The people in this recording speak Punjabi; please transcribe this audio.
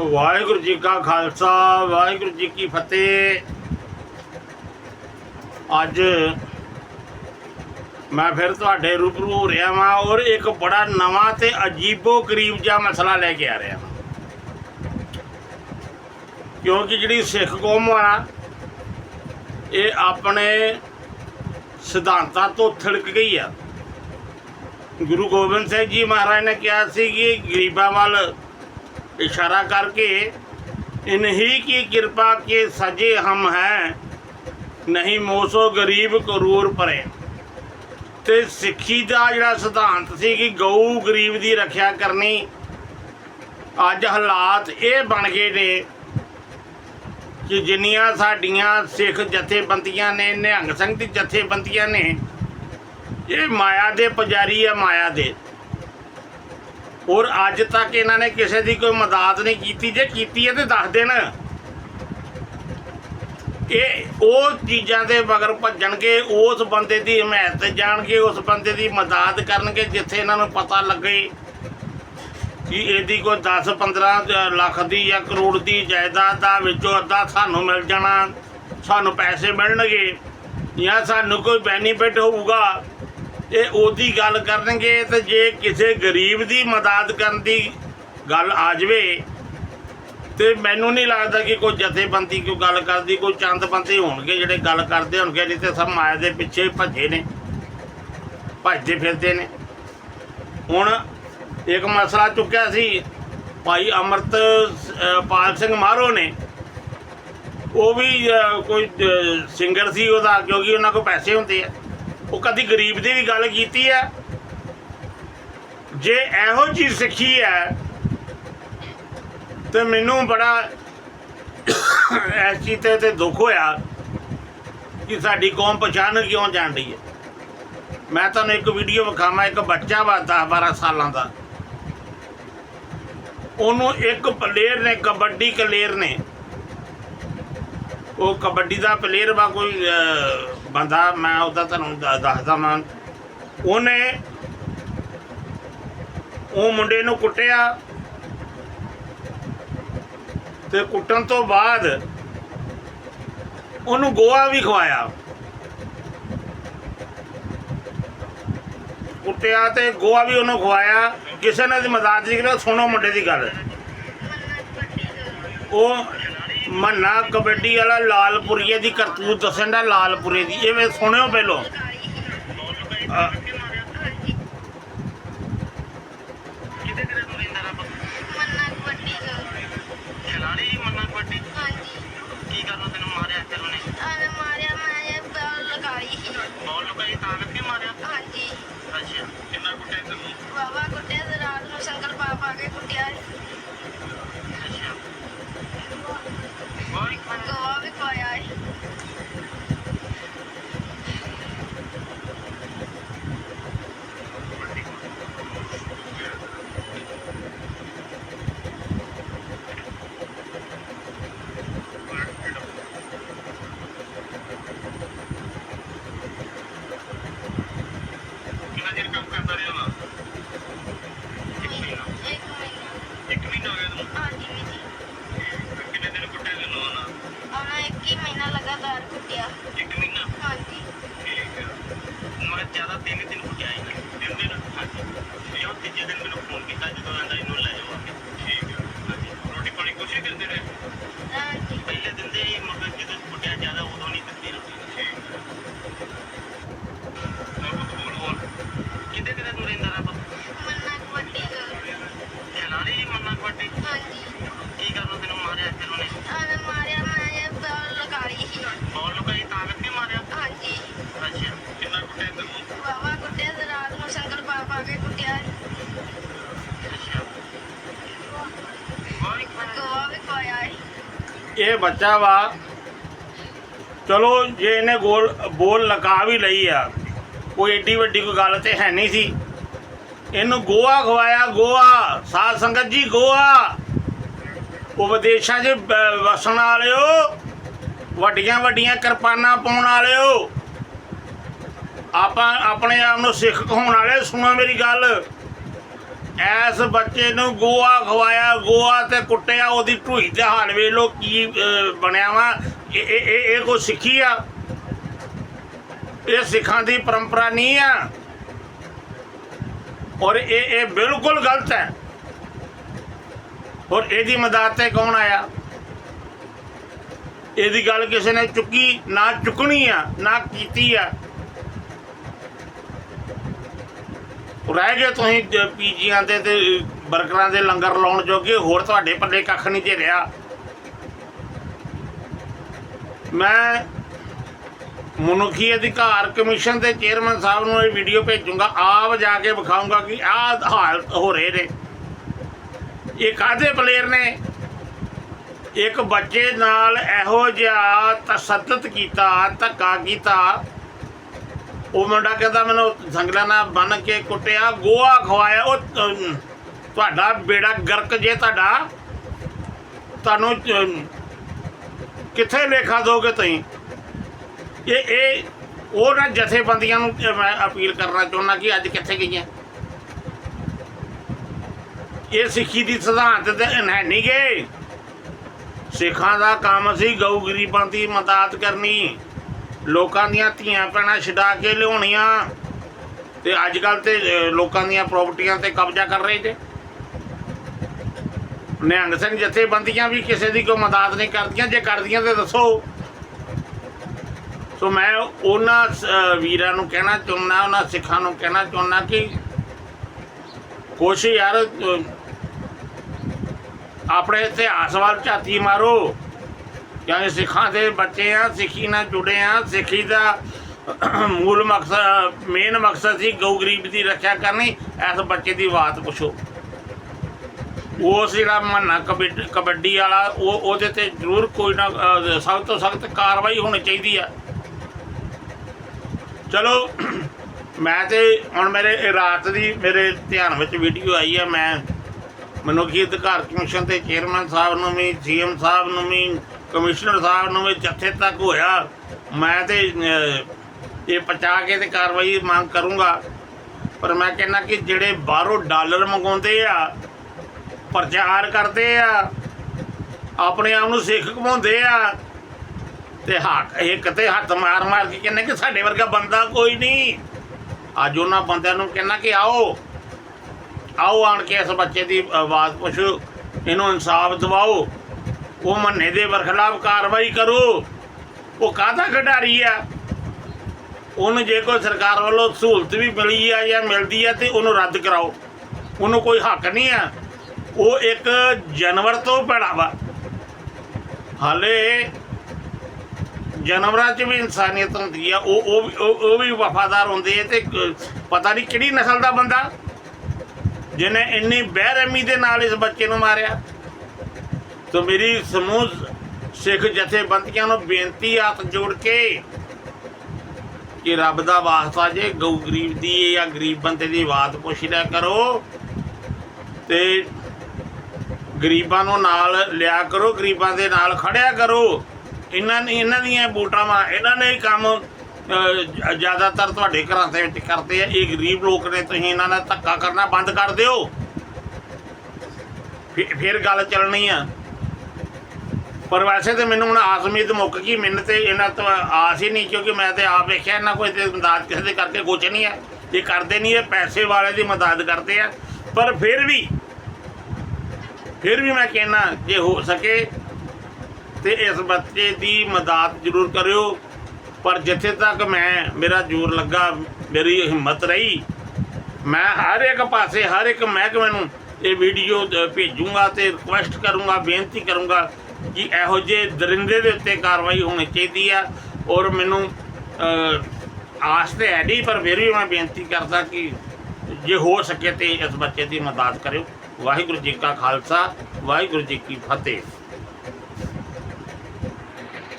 ਵਾਹਿਗੁਰੂ ਜੀ ਕਾ ਖਾਲਸਾ, ਵਾਹਿਗੁਰੂ ਜੀ ਕੀ ਫਤਿਹ। ਅੱਜ ਮੈਂ ਫਿਰ ਤੁਹਾਡੇ ਰੂਬਰੂ ਹੋ ਰਿਹਾ ਵਾਂ ਔਰ ਇੱਕ ਬੜਾ ਨਵਾਂ ਤੇ ਅਜੀਬੋ ਗਰੀਬ ਜਿਹਾ ਮਸਲਾ ਲੈ ਕੇ ਆ ਰਿਹਾ ਵਾਂ। ਕਿਉਂਕਿ ਜਿਹੜੀ ਸਿੱਖ ਕੌਮ ਆ, ਇਹ ਆਪਣੇ ਸਿਧਾਂਤਾਂ ਤੋਂ ਥਿੜਕ ਗਈ ਆ। ਗੁਰੂ ਗੋਬਿੰਦ ਸਿੰਘ ਜੀ ਮਹਾਰਾਜ ਨੇ ਕਿਹਾ ਸੀ ਕਿ ਗਰੀਬਾਂ ਵੱਲ इशारा करके इन्हीं की कृपा के सजे हम हैं ਨਹੀਂ ਮੋਸੋ ਗਰੀਬ ਕਰੂਰ ਪਰੇ ਤੇ ਸਿੱਖੀ ਦਾ ਜਿਹੜਾ ਸਿਧਾਂਤ ਸੀ ਕਿ ਗਊ ਗਰੀਬ ਦੀ ਰੱਖਿਆ ਕਰਨੀ ਅੱਜ ਹਾਲਾਤ ਇਹ ਬਣ ਗਏ ਨੇ ਕਿ ਜਿੰਨੀਆਂ ਸਾਡੀਆਂ ਸਿੱਖ ਜਥੇਬੰਦੀਆਂ ਨੇ ਨਿਹੰਗ ਸਿੰਘ ਦੀ ਜਥੇਬੰਦੀਆਂ ਨੇ ਇਹ ਮਾਇਆ ਦੇ ਪੁਜਾਰੀ ਆ ਮਾਇਆ ਦੇ ਔਰ ਅੱਜ ਤੱਕ ਇਹਨਾਂ ਨੇ ਕਿਸੇ ਦੀ ਕੋਈ ਮਦਦ ਨਹੀਂ ਕੀਤੀ। ਜੇ ਕੀਤੀ ਹੈ ਤੇ ਦੱਸ ਦੇਣ। ਇਹ ਉਹ ਚੀਜ਼ਾਂ ਦੇ ਮਗਰ ਭੱਜਣਗੇ, ਉਸ ਬੰਦੇ ਦੀ ਹਮਾਇਤ ਤੇ ਜਾਣਗੇ, ਉਸ ਬੰਦੇ ਦੀ ਮਦਦ ਕਰਨਗੇ, ਜਿੱਥੇ ਇਹਨਾਂ ਨੂੰ ਪਤਾ ਲੱਗੇ ਕਿ ਇਹਦੀ ਕੋਈ 10 15 ਲੱਖ ਦੀ ਜਾਂ ਕਰੋੜ ਦੀ ਜਾਇਦਾਦ ਦਾ ਵਿੱਚੋਂ ਅੱਧਾ ਸਾਨੂੰ ਮਿਲ ਜਾਣਾ, ਸਾਨੂੰ ਪੈਸੇ ਮਿਲਣਗੇ ਜਾਂ ਸਾਨੂੰ ਕੋਈ ਬੈਨੀਫਿਟ ਹੋਊਗਾ। ਇਹ ਉਹਦੀ ਗੱਲ ਕਰਨਗੇ ਤੇ ਜੇ ਕਿਸੇ ਗਰੀਬ ਦੀ ਮਦਦ ਕਰਨ ਦੀ ਗੱਲ ਆ ਜਾਵੇ ਤੇ ਮੈਨੂੰ ਨਹੀਂ ਲੱਗਦਾ ਕਿ ਕੋਈ ਜਥੇਬੰਦੀ ਕੋਈ ਗੱਲ ਕਰਦੀ, ਕੋਈ ਚੰਦ ਬੰਦੇ ਹੋਣਗੇ ਜਿਹੜੇ ਗੱਲ ਕਰਦੇ ਹੋਣਗੇ, ਨਹੀਂ ਤੇ ਸਭ ਮਾਇਆ ਦੇ ਪਿੱਛੇ ਭੱਜੇ ਨੇ, ਭੱਜਦੇ ਫਿਰਦੇ ਨੇ। ਹੁਣ ਇੱਕ ਮਸਲਾ ਚੁੱਕਿਆ ਸੀ, ਭਾਈ ਅਮਰਤ ਪਾਲ ਸਿੰਘ ਮਾਰੋ ਨੇ। ਉਹ ਵੀ ਕੋਈ ਸਿੰਗਰ ਸੀ ਉਹਦਾ, ਕਿਉਂਕਿ ਉਹਨਾਂ ਕੋਲ ਪੈਸੇ ਹੁੰਦੇ ਆ। ਉਹ ਕਦੀ ਗਰੀਬ ਦੀ ਵੀ ਗੱਲ ਕੀਤੀ ਹੈ? ਜੇ ਇਹੋ ਚੀਜ਼ ਸਿੱਖੀ ਹੈ, ਤੇ ਮੈਨੂੰ ਬੜਾ ਇਸ ਚੀਜ਼ ਤੇ ਤੇ ਦੁੱਖ ਹੋਇਆ ਕਿ ਸਾਡੀ ਕੌਮ ਪਛਾਣ ਕਿਉਂ ਜਾਣ ਰਹੀ ਹੈ? ਮੈਂ ਤੁਹਾਨੂੰ ਇੱਕ ਵੀਡੀਓ ਵਿਖਾਵਾਂ, ਇੱਕ ਬੱਚਾ ਵਾ 10 12 ਸਾਲਾਂ ਦਾ। ਉਹਨੂੰ ਇੱਕ ਪਲੇਅਰ ਨੇ, ਕਬੱਡੀ ਕਲੇਅਰ ਨੇ। ਉਹ ਕਬੱਡੀ ਦਾ ਪਲੇਅਰ ਵਾ ਕੋਈ ਬੰਦਾ, ਮੈਂ ਉਹਦਾ ਤੁਹਾਨੂੰ ਦ- ਦੱਸਦਾ ਮੈਂ ਉਹਨੇ ਉਹ ਮੁੰਡੇ ਨੂੰ ਕੁੱਟਿਆ ਤੇ ਕੁੱਟਣ ਤੋਂ ਬਾਅਦ ਉਹਨੂੰ ਗੋਆ ਵੀ ਖਵਾਇਆ। ਕੁੱਟਿਆ ਤੇ ਗੋਆ ਵੀ ਉਹਨੂੰ ਖਵਾਇਆ। ਕਿਸੇ ਨੇ ਦੀ ਮਦਦ ਨਹੀਂ ਕੀਤੀ, ਸੁਣੋ ਮੁੰਡੇ ਦੀ ਗੱਲ। ਉਹ ਮੰਨਾ ਕਬੱਡੀ ਵਾਲਾ ਲਾਲਪੁਰੀਏ ਦੀ ਕਰਤੂਤ ਦੱਸਣ ਦਾ ਲਾਲਪੁਰੇ ਦੀ। ਇਹ ਵੇ ਸੁਣਿਓ ਪਹਿਲੋਂ ਅਹ ਕਿਤੇ ਕਿਤੇ ਤੂੰ ਰਹਿੰਦਾ ਰੱਬ ਮੰਨਾ ਕਬੱਡੀ ਚ ਖਿਲਾੜੀ ਮੰਨਾ ਕਬੱਡੀ ਹਾਂਜੀ ਕੀ ਕਰਨਾ ਤੈਨੂੰ ਮਾਰਿਆ ਫਿਰ ਉਹਨੇ ਆਨੇ ਮਾਰਿਆ ਮੈਂ ਇਹ ਬਾਲ ਲਗਾਈ ਸੀ ਬੋਲ ਲੁਕਾਈ ਤਾਂ ਕਰਕੇ ਮਾਰਿਆ ਹਾਂਜੀ ਅੱਛਾ ਕਿੰਨਾ ਕੁੱਟਿਆ ਤੈਨੂੰ ਬਾਬਾ ਕੁੱਟਿਆ ਤੇ ਰਾਤ ਨੂੰ ਸੰਕਲ ਪਾ ਪਾ ਕੇ ਕੁੱਟਿਆ ਅੱਛਾ ਬੋਲ ਗੋਆ ਵੀ ਖਵਾਇਆ ਹੈ ਕਿੰਨਾ ਚਿਰ ਕੰਮ ਕਰਦਾ ਰਿਹਾ ਵਾ ਇੱਕ ਮਹੀਨਾ ਇੱਕ ਮਹੀਨਾ ਇੱਕ ਮਹੀਨਾ ਹੋ ਗਿਆ ਤੈਨੂੰ ਹਾਂਜੀ ਵੀਰ ਕਿੰਨੇ ਦਿਨ ਕੁੱਟਿਆ ਤੈਨੂੰ ਉਹਨਾਂ ਉਹਨੇ ਇੱਕ ਹੀ ਮਹੀਨਾ ਲਗਾਤਾਰ ਕੁੱਟਿਆ ਇੱਕ ਮਹੀਨਾ ਹਾਂਜੀ ਠੀਕ ਹੈ ਮੈਂ ਜ਼ਿਆਦਾ ਤਿੰਨ ਦਿਨ ਹੀ ਨਹੀਂ ਤਿੰਨ ਦਿਨ ਹਾਂਜੀ। ਤੇ ਉਹ ਤੀਜੇ ਦਿਨ ਮੈਨੂੰ ਫੋਨ ਕੀਤਾ ਜਦੋਂ ਆਂਦਾ ਇਹਨੂੰ ਲੈ ਜਾਓ ਆ ਕੇ। ਠੀਕ ਹੈ। ਹਾਂਜੀ। ਰੋਟੀ ਪਾਣੀ ਕੁਛ ਨਹੀਂ ਦਿੰਦੇ ਰਹੇ? ਹਾਂਜੀ ਪਹਿਲੇ ਦਿੰਦੇ ਹੀ ਮਗਰ ਜਦੋਂ ਕੁੱਟਿਆ ਜ਼ਿਆਦਾ ਉਦੋਂ ਨਹੀਂ ਦਿੰਦੇ ਰੋਟੀ। ਠੀਕ ਬੋਲ ਬੋਲ ਕਿਤੇ ਕਿਤੇ ਤੂੰ ਰਹਿੰਦਾ ਰੱਬ ਮੰਨਾ ਕਬੱਡੀ ਚ ਖਿਲਾੜੀ ਮੰਨਾ ਕਬੱਡੀ ਹਾਂਜੀ। ਕੀ ਕਰਨਾ ਤੈਨੂੰ ਮਾਰਿਆ ਫਿਰ ਉਹਨੇ ਆਨੇ ਮਾਰਿਆ ਮੈਂ ਇਹ ਬਾਲ ਲਗਾਈ ਸੀ ਬੋਲ ਲੁਕਾਈ ਤਾਂ ਕਰਕੇ ਮਾਰਿਆ ਹਾਂਜੀ ਅੱਛਾ ਕਿੰਨਾ ਕੁੱਟਿਆ ਤੈਨੂੰ ਬਾਬਾ ਕੁੱਟਿਆ ਤੇ ਰਾਤ ਨੂੰ ਸੰਕਲ ਪਾ ਪਾ ਕੇ ਕੁੱਟਿਆ ਅੱਛਾ ਬੋਲ ਗੋਆ ਵੀ ਖਵਾਇਆ ਹੈ ਇਹ ਬੱਚਾ ਵਾ। ਚਲੋ, ਜੇ ਇਹਨੇ ਗੋਲ, ਬੋਲ ਲਗਾ ਵੀ ਲਈ ਆ, ਕੋਈ ਏਡੀ ਵੱਡੀ ਕੋਈ ਗੱਲ ਤੇ ਹੈ ਨਹੀਂ ਸੀ। ਇਹਨੂੰ ਗੋਆ ਖਵਾਇਆ, ਗੋਆ, ਸਾਧ ਸੰਗਤ ਜੀ, ਗੋਆ। ਉਹ ਵਿਦੇਸ਼ਾਂ 'ਚ ਬ- ਵਸਣ ਵਾਲਿਓ, ਵੱਡੀਆਂ ਵੱਡੀਆਂ ਕਿਰਪਾਨਾਂ ਪਾਉਣ ਵਾਲਿਓ। ਆਪਾਂ ਆਪਣੇ ਆਪ ਨੂੰ ਸਿੱਖ ਕਹਾਉਣ ਵਾਲੇ, ਸੁਣੋ ਮੇਰੀ ਗੱਲ। ਐਸ ਬੱਚੇ ਨੂੰ ਗੋਆ ਖਵਾਇਆ, ਗੋਆ ਤੇ ਕੁੱਟਿਆ, ਉਹਦੀ ਢੂਈ ਤੇ ਹਾਲ ਵੇਖ ਲੋ ਕੀ ਬਣਿਆ ਵਾ। ਇਹ ਇਹ, ਇਹ- ਇਹ ਕੋ ਸਿੱਖੀ ਆ? ਇਹ ਸਿੱਖਾਂ ਦੀ ਪਰੰਪਰਾ ਨਹੀਂ ਆ। ਔਰ ਇਹ ਇਹ ਬਿਲਕੁਲ ਗਲਤ ਹੈ। ਔਰ ਇਹਦੀ ਮਦਦ ਤੇ ਕੌਣ ਆਇਆ? ਇਹਦੀ ਗੱਲ ਕਿਸੇ ਨੇ ਚੁੱਕੀ, ਨਾ ਚੁੱਕਣੀ ਆ, ਨਾ ਕੀਤੀ ਆ। ਰਹਿ ਗਏ ਤੁਸੀਂ, ਜ- ਪੀਜੀਆਂ ਦੇ ਤੇ, ਬਰਗਰਾਂ ਦੇ ਲੰਗਰ ਲਾਉਣ ਜੋਗੇ, ਹੋਰ ਤੁਹਾਡੇ ਪੱਲੇ ਕੱਖ ਨਹੀਂ ਜੇ ਰਿਹਾ। ਮੈਂ ਮਨੁੱਖੀ ਅਧਿਕਾਰ ਕਮਿਸ਼ਨ ਦੇ ਚੇਅਰਮੈਨ ਸਾਹਿਬ ਨੂੰ ਇਹ ਵੀਡੀਓ ਭੇਜੂੰਗਾ, ਆਪ ਜਾ ਕੇ ਵਿਖਾਊਂਗਾ ਕਿ ਆਹ ਹਾਲਤ ਹੋ ਰਹੇ ਨੇ। ਇਹ ਕਾਹਦੇ ਪਲੇਅਰ ਨੇ? ਇੱਕ ਬੱਚੇ ਨਾਲ ਇਹੋ ਜਿਹਾ ਤਸੱਦਦ ਕੀਤਾ, ਧੱਕਾ ਕੀਤਾ ਉਹ ਮੁੰਡਾ ਕਹਿੰਦਾ ਮੈਨੂੰ ਸੰਗਲਾ ਨਾਲ ਬੰਨ ਕੇ ਕੁੱਟਿਆ ਗੋਆ ਖਵਾਇਆ, ਉਹ ਤੁਹਾਡਾ ਬੇੜਾ ਗਰਕ ਜੇ ਤੁਹਾਡਾ, ਤੁਹਾਨੂੰ ਕਿੱਥੇ ਲੇਖਾ ਦੋਗੇ ਤੁਸੀਂ? ਇਹ ਇਹ ਉਹਨਾਂ ਜਥੇਬੰਦੀਆਂ ਨੂੰ ਮੈਂ ਅਪੀਲ ਕਰਨਾ ਚਾਹੁੰਦਾ ਕਿ ਅੱਜ ਕਿੱਥੇ ਗਈਆਂ? ਇਹ ਸਿੱਖੀ ਦੀ ਸਿਧਾਂਤ ਤੇ ਹੈ ਨਹੀਂ ਗਏ ਸਿੱਖਾਂ ਦਾ ਕੰਮ ਸੀ, ਗਊ ਗਰੀਬਾਂ ਦੀ ਮਦਦ ਕਰਨੀ। ਲੋਕਾਂ ਦੀਆਂ ਧੀਆਂ ਭੈਣਾਂ ਛਡਾ ਕੇ ਲਿਆਉਣੀਆਂ ਤੇ ਅੱਜ ਕੱਲ ਤੇ ਲੋਕਾਂ ਦੀਆਂ ਪ੍ਰਾਪਰਟੀਆਂ ਤੇ ਕਬਜ਼ਾ ਕਰ ਰਹੇ ਜੇ। ਨਿਹੰਗ ਸਿੰਘ ਜਥੇਬੰਦੀਆਂ ਵੀ ਕਿਸੇ ਦੀ ਕੋਈ ਮਦਦ ਨਹੀਂ ਕਰਦੀਆਂ, ਜੇ ਕਰਦੀਆਂ ਤੇ ਦੱਸੋ। ਸੋ ਮੈਂ ਉਹਨਾਂ ਵੀਰਾਂ ਨੂੰ ਕਹਿਣਾ ਚਾਹੁੰਦਾ ਉਹਨਾਂ ਸਿੱਖਾਂ ਨੂੰ ਕਹਿਣਾ ਚਾਹੁੰਦਾ ਕਿ ਕੁਛ ਯਾਰ ਆਪਣੇ ਇਤਿਹਾਸ ਵੱਲ ਝਾਤੀ ਮਾਰੋ। ਕਿਉਂਕਿ ਸਿੱਖਾਂ ਦੇ ਬੱਚੇ ਆ, ਸਿੱਖੀ ਨਾਲ ਜੁੜੇ ਆ, ਸਿੱਖੀ ਦਾ ਮੂਲ ਮਕਸਦ ਮੇਨ ਮਕਸਦ ਸੀ ਗਊ ਗਰੀਬ ਦੀ ਰੱਖਿਆ ਕਰਨੀ, ਇਸ ਬੱਚੇ ਦੀ ਬਾਤ ਪੁੱਛੋ। ਉਸ ਜਿਹੜਾ ਮੰਨਾ ਕਬੱਡੀ ਕਬੱਡੀ ਵਾਲਾ, ਉਹ, ਉਹਦੇ ਤੇ ਜ਼ਰੂਰ ਕੋਈ ਨਾ ਸਖਤ ਤੋਂ ਸਖਤ ਕਾਰਵਾਈ ਹੋਣੀ ਚਾਹੀਦੀ ਆ। ਚਲੋ, ਮੈਂ ਤੇ ਹੁਣ ਮੇਰੇ ਰਾਤ ਦੀ ਮੇਰੇ ਧਿਆਨ ਵਿੱਚ ਵੀਡੀਓ ਆਈ ਆ, ਮੈਂ ਮਨੁੱਖੀ ਅਧਿਕਾਰ ਕਮਿਸ਼ਨ ਦੇ ਚੇਅਰਮੈਨ ਸਾਹਿਬ ਨੂੰ ਵੀ ਸੀਐਮ ਸਾਹਿਬ ਨੂੰ ਵੀ ਕਮਿਸ਼ਨਰ ਸਾਹਿਬ ਨੂੰ ਵੀ ਜੱਥੇ ਤੱਕ ਹੋਇਆ। ਮੈਂ ਤੇ ਇਹ ਪਹੁੰਚਾ ਕੇ ਤੇ ਕਾਰਵਾਈ ਮੰਗ ਕਰੂੰਗਾ। ਪਰ ਮੈਂ ਕਹਿੰਦਾ ਕਿ ਜਿਹੜੇ ਬਾਹਰੋਂ ਡਾਲਰ ਮੰਗਾਉਂਦੇ ਆ, ਪ੍ਰਚਾਰ ਕਰਦੇ ਆ, ਆਪਣੇ ਆਪ ਨੂੰ ਸਿੱਖ ਘਮਾਉਂਦੇ ਆ, ਤੇ ਹੱਥ ਇੱਕ ਤੇ ਹੱਥ ਮਾਰ ਮਾਰ ਕੇ ਕਹਿੰਦੇ ਕਿ ਸਾਡੇ ਵਰਗਾ ਬੰਦਾ ਕੋਈ ਨਹੀਂ। ਅੱਜ ਉਹਨਾਂ ਬੰਦਿਆਂ ਨੂੰ ਕਹਿੰਦਾ ਕਿ ਆਓ ਆਓ ਆਣ ਕੇ ਇਸ ਬੱਚੇ ਦੀ ਆਵਾਜ਼ ਪੁੱਛੋ, ਇਹਨੂੰ ਇਨਸਾਫ ਦਿਵਾਓ। ਉਹ ਮੰਨੇ ਦੇ ਬਰਖਲਾਫ ਕਾਰਵਾਈ ਕਰੋ। ਉਹ ਕਾਹਦਾ ਖਿਡਾਰੀ ਆ? ਉਹਨੂੰ ਜੇ ਕੋਈ ਸਰਕਾਰ ਵੱਲੋਂ ਸਹੂਲਤ ਵੀ ਮਿਲੀ ਆ ਜਾਂ ਮਿਲਦੀ ਆ ਤੇ ਉਹਨੂੰ ਰੱਦ ਕਰਾਓ। ਉਹਨੂੰ ਕੋਈ ਹੱਕ ਨਹੀਂ ਆ। ਉਹ ਇੱਕ ਜਾਨਵਰ ਤੋਂ ਭੈੜਾਵਾ ਹਾਲੇ ਜਾਨਵਰਾਂ 'ਚ ਵੀ ਇਨਸਾਨੀਅਤ ਹੁੰਦੀ ਆ। ਉਹ ਉਹ ਵੀ- ਉਹ ਵੀ ਵਫਾਦਾਰ ਹੁੰਦੇ ਆ ਤੇ ਪਤਾ ਨਹੀਂ ਕਿਹੜੀ ਨਸਲ ਦਾ ਬੰਦਾ, ਜਿਹਨੇ ਇੰਨੀ ਬੇਰਹਿਮੀ ਦੇ ਨਾਲ ਇਸ ਬੱਚੇ ਨੂੰ ਮਾਰਿਆ। ਤੋ ਮੇਰੀ ਸਮੂਹ ਸਿੱਖ ਜਥੇਬੰਦੀਆਂ ਨੂੰ ਬੇਨਤੀ ਹੱਥ ਜੋੜ ਕੇ ਕਿ ਰੱਬ ਦਾ ਵਾਸਤਾ ਜੇ ਗਊ ਗਰੀਬ ਦੀ ਜਾਂ ਗਰੀਬ ਬੰਦੇ ਦੀ ਬਾਤ ਪੁੱਛ ਲਿਆ ਕਰੋ ਤੇ ਗਰੀਬਾਂ ਨੂੰ ਨਾਲ ਲਿਆ ਕਰੋ, ਗਰੀਬਾਂ ਦੇ ਨਾਲ ਖੜਿਆ ਕਰੋ। ਇਹਨਾਂ ਨੇ ਇਹਨਾਂ ਦੀਆਂ ਵੋਟਾਂ ਵਾ। ਇਹਨਾਂ ਨੇ ਕੰਮ ਜ਼ਿਆਦਾਤਰ ਤੁਹਾਡੇ ਘਰਾਂ ਦੇ ਵਿੱਚ ਕਰਦੇ ਆ। ਇਹ ਗਰੀਬ ਲੋਕ ਨੇ, ਤੁਸੀਂ ਇਹਨਾਂ ਨਾਲ ਧੱਕਾ ਕਰਨਾ ਬੰਦ ਕਰ ਦਿਓ। ਫਿਰ- ਫਿਰ ਗੱਲ ਚੱਲਣੀ ਆ। ਪਰ ਵੈਸੇ ਤੇ ਮੈਨੂੰ ਹੁਣ ਆਸ ਉਮੀਦ ਮੁੱਕ ਗਈ ਮੈਨੂੰ ਤੇ ਇਹਨਾਂ ਤੋਂ ਆਸ ਹੀ ਨਹੀਂ ਕਿਉਂਕਿ ਮੈਂ ਤੇ ਆਪ ਵੇਖਿਆ ਇਹਨਾਂ ਕੋਈ ਤੇ ਮਦਦ ਕਿਸੇ ਦੇ ਕਰਕੇ ਕੁਝ ਨਹੀਂ ਹੈ। ਇਹ ਕਰਦੇ ਨਹੀਂ ਇਹ ਪੈਸੇ ਵਾਲੇ ਦੀ ਮਦਦ ਕਰਦੇ ਆ। ਪਰ ਫਿਰ ਵੀ ਫਿਰ ਵੀ ਮੈਂ ਕਹਿਣਾ ਜੇ ਹੋ ਸਕੇ ਤੇ ਇਸ ਬੱਚੇ ਦੀ ਮਦਦ ਜ਼ਰੂਰ ਕਰਿਓ। ਪਰ ਜਿੱਥੇ ਤੱਕ ਮੈਂ ਮੇਰਾ ਜ਼ੋਰ ਲੱਗਾ ਮੇਰੀ ਹਿੰਮਤ ਰਹੀ ਮੈਂ ਹਰ ਇੱਕ ਪਾਸੇ ਹਰ ਇੱਕ ਮਹਿਕਮੇ ਨੂੰ ਇਹ ਵੀਡੀਓ ਅ, ਭੇਜੂੰਗਾ ਤੇ ਰਿਕੁਐਸਟ ਕਰੂੰਗਾ ਬੇਨਤੀ ਕਰੂੰਗਾ ਕਿ ਇਹੋ ਜਿਹੇ ਦਰਿੰਦੇ ਦੇ ਉੱਤੇ ਕਾਰਵਾਈ ਹੋਣੀ ਚਾਹੀਦੀ ਆ। ਔਰ ਮੈਨੂੰ ਆਸ ਤੇ ਹੈ ਨਹੀਂ, ਪਰ ਫਿਰ ਵੀ ਮੈਂ ਬੇਨਤੀ ਕਰਦਾ ਕਿ ਜੇ ਹੋ ਸਕੇ ਤੇ ਇਸ ਬੱਚੇ ਦੀ ਮਦਦ ਕਰਿਓ। ਵਾਹਿਗੁਰੂ ਜੀ ਕਾ ਖਾਲਸਾ, ਵਾਹਿਗੁਰੂ ਜੀ ਕੀ ਫਤਿਹ।